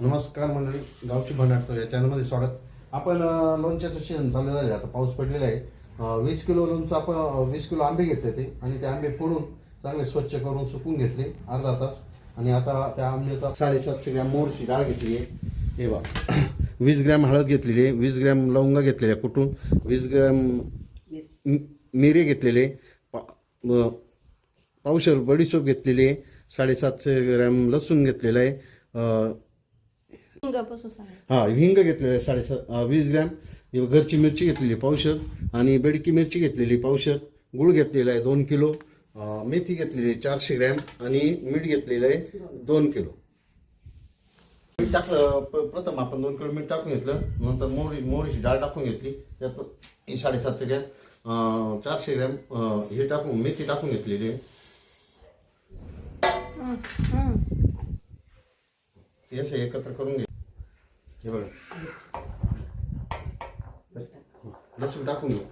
नमस्कार मंडळी गावची भंडारतो या चॅनलमध्ये स्वागत. आपण लोणच्याचं सीजन चालू झाले आता पाऊस पडलेला आहे. वीस किलो लोणचं आपण वीस किलो आंबे घेतले ते आणि ते आंबे फोडून चांगले स्वच्छ करून सुकून घेतले अर्धा तास. आणि आता त्या आंब्याचा साडेसातशे ग्रॅम मोरची डाळ घेतली आहे. हे बा वीस ग्रॅम हळद घेतलेली आहे. वीस ग्रॅम लवंगा घेतलेल्या कुठून? वीस ग्रॅम मिरे घेतलेले पा- पावशर बडीशोप घेतलेली आहे. साडेसातशे ग्रॅम लसूण घेतलेलं आहे. हा हिंग घेतलेलं आहे साडेसात अं, वीस ग्रॅम. घरची मिरची घेतलेली पावशर. आणि बेडकी मिरची घेतलेली पावशर. गुळ घेतलेला आहे दोन किलो. मेथी घेतलेली आहे चारशे ग्रॅम. आणि मीठ घेतलेलं आहे दोन किलो. मीठ टाकलं प्रथम आपण दोन किलो मीठ टाकून घेतलं. नंतर मोहरी मोहरीची डाळ टाकून घेतली. त्यात ही साडेसातशे ग्रॅम. चारशे ग्रॅम हे टाकून मेथी टाकून घेतलेली आहे. ते असं एकत्र करून घे. हे बघा. लसूण टाकून घेऊ.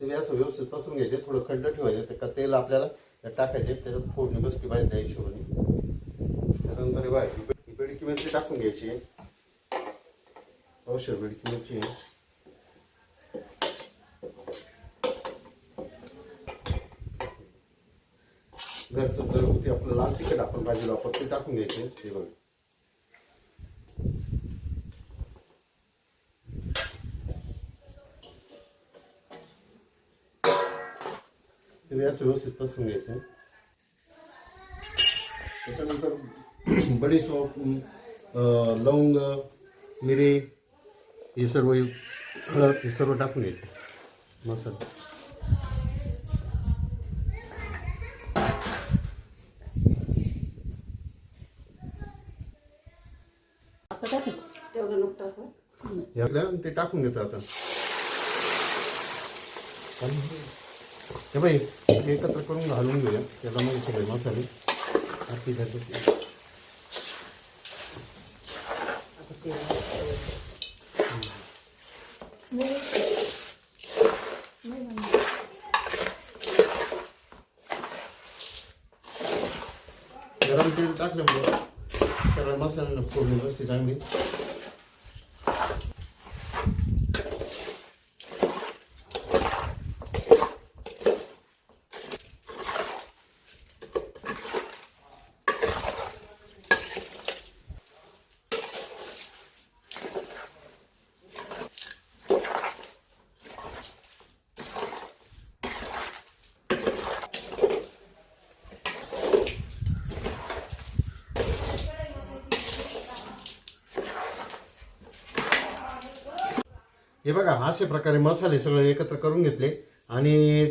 ते असं व्यवस्थित पसरून घ्यायचे थोडं खड्ड ठेवायचे ते का तेल आपल्याला टाकायचे त्याच्यात फोडणी बसली पाहिजे त्या हिशोबाने. त्यानंतर बाय बेडकी मिरची टाकून घ्यायची. औषध बेडकी मिरची. घरचं घरगुती आपलं लाल तिखट आपण भाजीला वापरतो ते टाकून घ्यायचे. ते बघा. ते असं व्यवस्थित पसरून घ्यायचं. त्याच्यानंतर बडीसोप लवंग मिरी हे सर्व हळद हे सर्व टाकून घ्यायचे. मसाला. आपण टाकू तेवढं लोक टाकू ते टाकून घेतो आता. हे बाई एकत्र करून घालून घेऊया. त्याला मग सगळे मसाले. आरती गरम सगळ्या मसाल्यांना फोडणी हे बघा अशा प्रकारे मसाले सगळे एकत्र करून घेतले आणि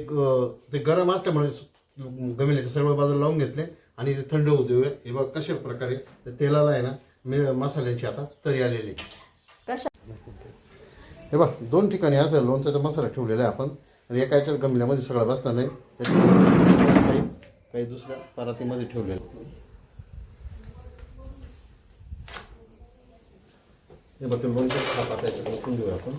ते गरम असल्यामुळे गमिले सगळं बाजूला लावून घेतले आणि ते थंड होते हे बघा कशा प्रकारे तेलाला आहे ना मी मसाल्यांची आता तरी आलेली आहे. कशा? हे बघ दोन ठिकाणी असं लोणचाचा मसाला ठेवलेला आहे आपण. आणि एका याच्यात गमल्यामध्ये सगळं बसणार नाही. काही दुसऱ्या परातीमध्ये ठेवलेलं हे बघ ते लोणचं खापा त्याच्यात ओतून घेऊया आपण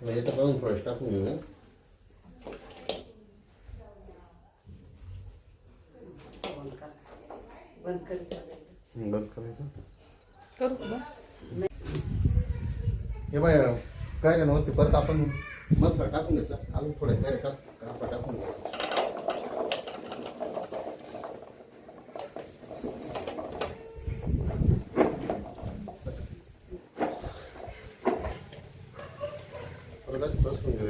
म्हणजे तर अजून फ्रेश टाकून घेऊया बंद करायचं करू का हे बाय काय रे नव्हती परत आपण मसाला टाकून घेतला अजून थोडे काय टाक कापा टाकून घ्या बस. परत अशी बसवून घेऊया व्यवस्थित.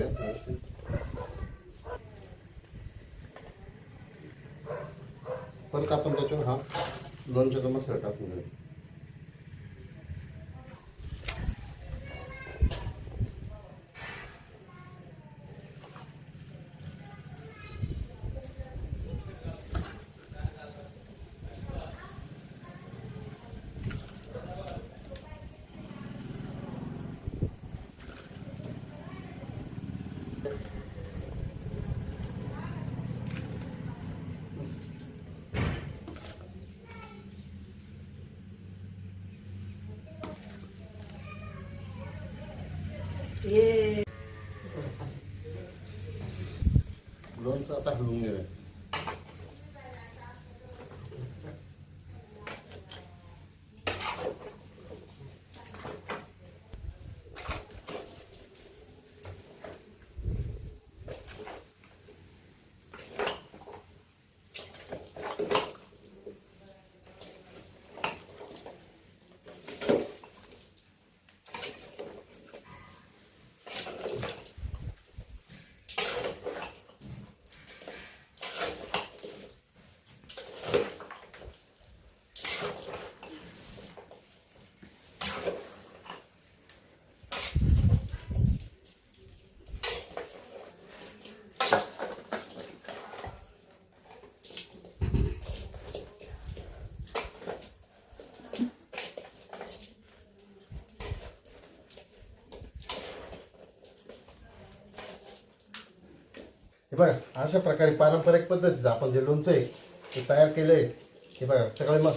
परत आपण त्याच्यावर हा लोणच्याचा मसाला टाकून घेऊया हे लोणचं आता हलवून गेलं हे बघा अशा प्रकारे पारंपरिक पद्धतीचं आपण जे लोणचं आहे ते तयार केलं आहे. हे बघा सगळे म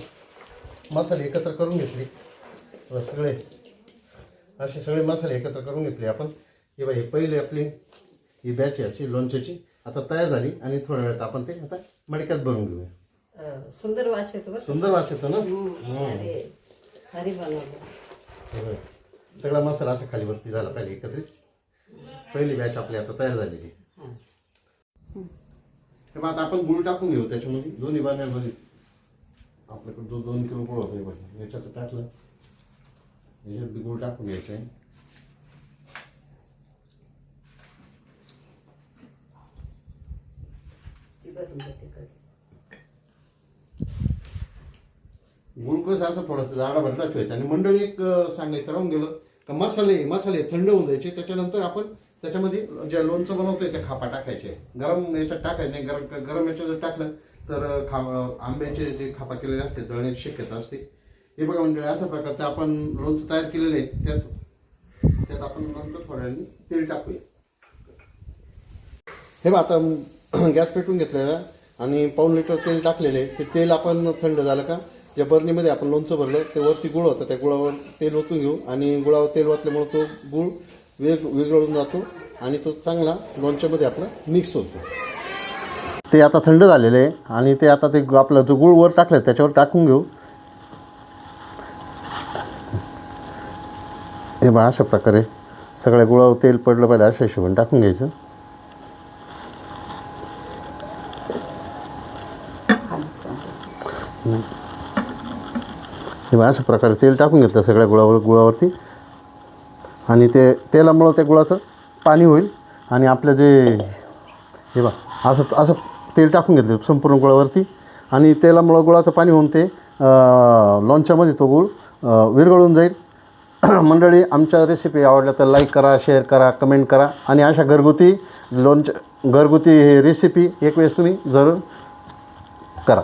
मसाले एकत्र करून घेतले. सगळे. असे सगळे मसाले एकत्र करून घेतले आपण. हे बघा हे पहिले आपली ही बॅच आहे अशी लोणच्याची. आता तयार झाली आणि थोड्या वेळात आपण ते आता मडक्यात भरून घेऊया. सुंदर वास येतो सुंदर वास येतो ना. सगळा मसाला असा खाली वरती झाला पाहिजे एकत्रित. पहिली बॅच आपली आता तयार झालेली मग आता आपण गुळ टाकून घेऊ त्याच्यामध्ये दोन्ही बाण्यामध्ये आपल्याकडे जो दोन किलो गुळ होतो बघा याच्यात टाकलं. याच्यात बी गुळ टाकून घ्यायचं आहे ती गुळकोस असं थोडंसं जाडा भरला ठेवायचं आणि मंडळी एक सांगायचं राहून गेलं का मसाले मसाले थंड होऊन जायचे त्याच्यानंतर आपण त्याच्यामध्ये ज्या लोणचं बनवतोय त्या खापा टाकायचे. गरम याच्यात टाकायचे नाही. गरम गरम याच्यात जर टाकलं तर खा आंब्याचे जे खापा केलेले असते जळण्याची शक्यता असते. हे बघा मंडळी अशा प्रकारचं आपण लोणचं तयार केलेलं आहे. त्यात त्यात आपण नंतर थोड्या तेल टाकूया. हे बघा आता गॅस पेटून घेतलेला आणि पाऊन लिटर तेल टाकलेले ते तेल आपण थंड झालं का ज्या बर्नीमध्ये आपण लोणचं भरलं ते वरती गुळ होतं. त्या गुळावर तेल ओतून घेऊ आणि गुळावर तेल ओतल्यामुळे तो गुळ वेग विरघळून जातो आणि तो चांगला लोणच्यामध्ये आपला मिक्स होतो. ते आता थंड झालेलं आहे आणि ते आता ते आपलं जो गुळ वर टाकलं त्याच्यावर टाकून घेऊ. हे बा अशा प्रकारे सगळ्या गुळावर तेल पडलं पाहिजे अशा हिशोबाने टाकून घ्यायचं. हे बघा अशा प्रकारे तेल टाकून घेतलं सगळ्या गुळावर गुळावरती. आणि ते तेलामुळं त्या गुळाचं पाणी होईल. आणि आपलं जे हे बा असं असं तेल टाकून घेतलं संपूर्ण गुळावरती. आणि तेलामुळं गुळाचं पाणी होऊन ते लोणच्यामध्ये तो गुळ विरघळून जाईल. मंडळी आमच्या रेसिपी आवडल्या तर लाईक करा शेअर करा कमेंट करा. आणि अशा घरगुती लोणच्या घरगुती हे रेसिपी एक वेळेस तुम्ही जरूर करा.